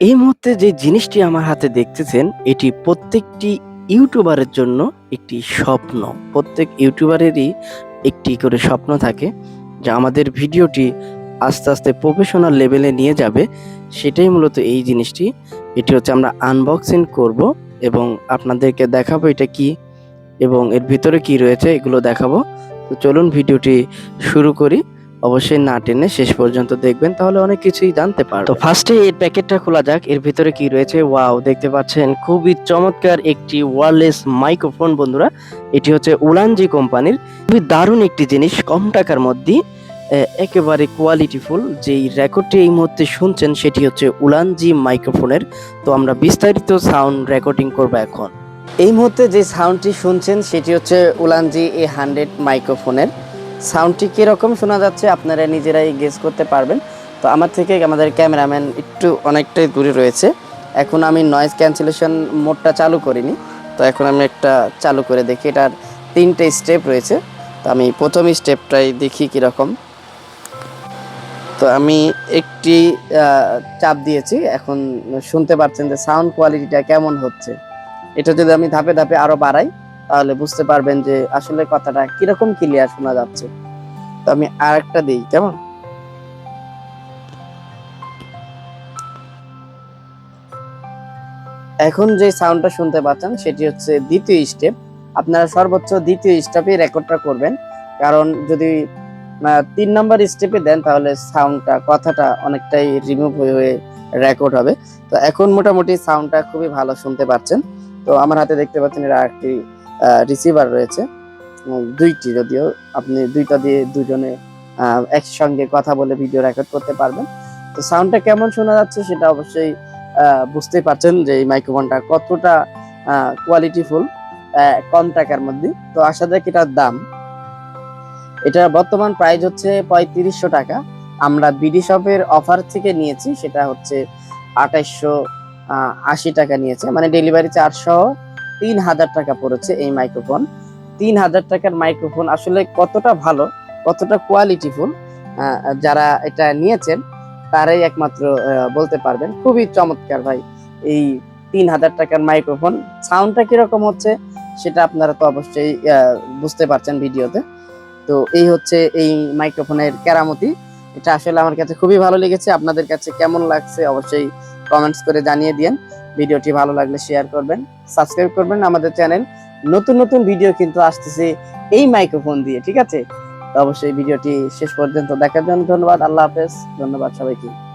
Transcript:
এই মুহূর্তে যে জিনিসটি আমার হাতে দেখতেছেন, এটি প্রত্যেকটি ইউটিউবারের জন্য একটি স্বপ্ন। প্রত্যেক ইউটিউবারেরই একটি করে স্বপ্ন থাকে যে আমাদের ভিডিওটি আস্তে আস্তে প্রফেশনাল লেভেলে নিয়ে যাবে। সেটাই মূলত এই জিনিসটি। এটি হচ্ছে আমরা আনবক্সিং করব এবং আপনাদেরকে দেখাবো এটা কি এবং এর ভিতরে কি রয়েছে এগুলো দেখাবো। তো চলুন ভিডিওটি শুরু করি। অবশ্যই না টেনে শেষ পর্যন্ত দেখবেন, তাহলে অনেক কিছুই জানতে পারবেন। তো ফার্স্টে এর প্যাকেটটা খোলা যাক, এর ভিতরে কি রয়েছে? ওয়াও দেখতে পাচ্ছেন, খুবই চমৎকার একটি ওয়্যারলেস মাইক্রোফোন বন্ধুরা। এটি হচ্ছে উলানজি কোম্পানির। খুবই দারুণ একটি জিনিস, কম টাকার মধ্যে একেবারে কোয়ালিটিফুল যেই রেকর্ডটি এই মুহূর্তে শুনছেন, সেটি হচ্ছে উলানজি মাইক্রোফোনের তো আমরা বিস্তারিত সাউন্ড রেকর্ডিং করব এখন। এই মুহূর্তে যে সাউন্ডটি শুনছেন, সেটি হচ্ছে উলানজি এ হান্ড্রেড মাইক্রোফোনের সাউন্ডটি কীরকম শোনা যাচ্ছে আপনারা নিজেরাই গেস করতে পারবেন। তো আমার থেকে আমাদের ক্যামেরাম্যান একটু অনেকটাই দূরে রয়েছে। এখন আমি নয়েজ ক্যান্সেলেশন মোডটা চালু করিনি। তো এখন আমি একটা চালু করে দেখি, এটার তিনটে স্টেপ রয়েছে। তো আমি প্রথম স্টেপটাই দেখি কীরকম। তো আমি একটি চাপ দিয়েছি। এখন শুনতে পাচ্ছেন যে সাউন্ড কোয়ালিটিটা কেমন হচ্ছে। এটা যদি আমি ধাপে ধাপে আরও বাড়াই তাহলে বুঝতে পারবেন যে আসলে কথাটা কীরকম ক্লিয়ার শোনা যাচ্ছে। তো আমি আরেকটা দিই, কেমন? এখন যে সাউন্ডটা শুনতে পাচ্ছেন, সেটি হচ্ছে দ্বিতীয় স্টেপ আপনারা সর্বোচ্চ দ্বিতীয় স্টেপে রেকর্ডটা করবেন। কারণ যদি তিন নম্বর স্টেপে দেন, তাহলে সাউন্ডটা কথাটা অনেকটাই রিমুভ হয়ে হয়ে রেকর্ড হবে। তো এখন মোটামুটি সাউন্ডটা খুবই ভালো শুনতে পাচ্ছেন। তো আমার হাতে দেখতে পাচ্ছেন এর একটি রিসিভার রয়েছে। দুইটি যদিও আপনি দুইটা দিয়ে দুজনে একসঙ্গে কথা বলে ভিডিও রেকর্ড করতে পারবেন। তো সাউন্ডটা কেমন শোনা যাচ্ছে সেটা অবশ্যই আহ, বুঝতেই পারছেন যে এই মাইক্রোফোনটা কতটা কোয়ালিটিফুল কম টাকার মধ্যে। তো আশা যাক এটার দাম। এটা বর্তমান প্রাইস হচ্ছে পঁয়ত্রিশশো টাকা। আমরা বিডি শপের অফার থেকে নিয়েছি সেটা হচ্ছে আঠাইশশো আশি টাকা নিয়েছে। মানে ডেলিভারি সহ তিন হাজার টাকা পড়েছে এই মাইক্রোফোন তিন হাজার টাকার মাইক্রোফোন আসলে কতটা ভালো, কতটা কোয়ালিটিফুল যারা এটা নিয়েছেন, তারাই একমাত্র বলতে পারবেন। খুবই চমৎকার ভাই এই তিন হাজার টাকার মাইক্রোফোন সাউন্ডটা কীরকম হচ্ছে সেটা আপনারা তো অবশ্যই বুঝতে পারছেন ভিডিওতে। তো এই হচ্ছে এই মাইক্রোফোনের কেরামতি। এটা আসলে আমার কাছে খুবই ভালো লেগেছে। আপনাদের কাছে কেমন লাগছে অবশ্যই কমেন্টস করে জানিয়ে দিন ভিডিওটি ভালো লাগলে শেয়ার করবেন সাবস্ক্রাইব করবেন। আমাদের চ্যানেল নতুন নতুন ভিডিও কিন্তু আসতেছে এই মাইক্রোফোন দিয়ে, ঠিক আছে? অবশ্যই ভিডিওটি শেষ পর্যন্ত দেখার জন্য ধন্যবাদ। আল্লাহ হাফেজ। ধন্যবাদ সবাইকে।